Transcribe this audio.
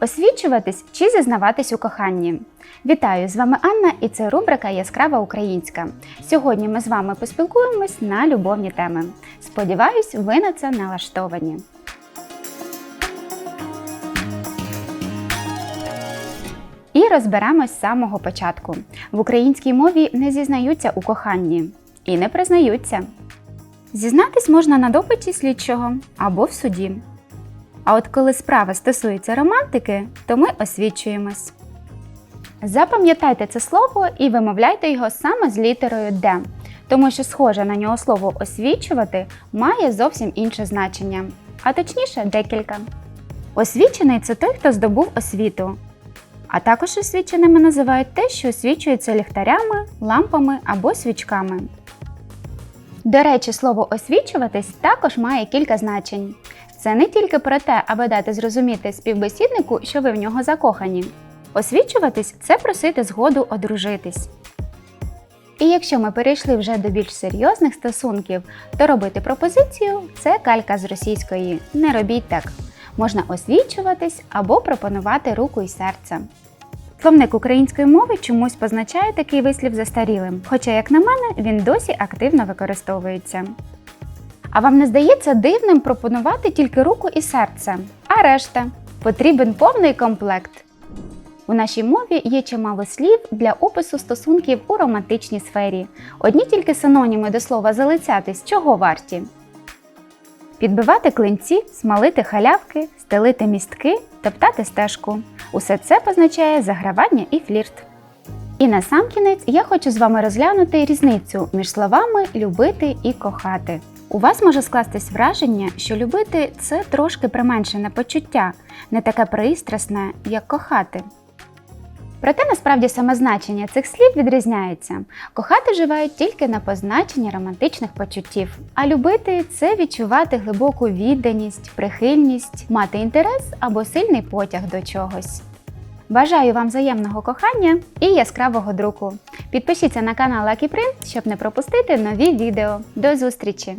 Освічуватись чи зізнаватись у коханні. Вітаю! З вами Анна і це рубрика Яскрава Українська. Сьогодні ми з вами поспілкуємось на любовні теми. Сподіваюсь, ви на це налаштовані. І розберемось з самого початку. В українській мові не зізнаються у коханні і не признаються. Зізнатись можна на допиті слідчого або в суді. А от коли справа стосується романтики, то ми освічуємось. Запам'ятайте це слово і вимовляйте його саме з літерою Д, тому що схоже на нього слово освічувати має зовсім інше значення, а точніше декілька. Освічений це той, хто здобув освіту. А також освіченими називають те, що освічується ліхтарями, лампами або свічками. До речі, слово освічуватись також має кілька значень. Це не тільки про те, аби дати зрозуміти співбесіднику, що ви в нього закохані. Освічуватись це просити згоду одружитись. І якщо ми перейшли вже до більш серйозних стосунків, то робити пропозицію це калька з російської. Не робіть так. Можна освічуватись або пропонувати руку і серце. Словник української мови чомусь позначає такий вислів застарілим, хоча, як на мене, він досі активно використовується. А вам не здається дивним пропонувати тільки руку і серце, а решта потрібен повний комплект. У нашій мові є чимало слів для опису стосунків у романтичній сфері. Одні тільки синоніми до слова залицятись чого варті. Підбивати клинці, смалити халявки, стелити містки, топтати стежку. Усе це позначає загравання і флірт. І на сам кінець я хочу з вами розглянути різницю між словами любити і кохати. У вас може скластись враження, що любити це трошки применшене почуття, не таке пристрасне, як кохати. Проте насправді саме значення цих слів відрізняється. Кохати вживають тільки на позначення романтичних почуттів, а любити це відчувати глибоку відданість, прихильність, мати інтерес або сильний потяг до чогось. Бажаю вам взаємного кохання і яскравого друку. Підпишіться на канал Print, щоб не пропустити нові відео. До зустрічі!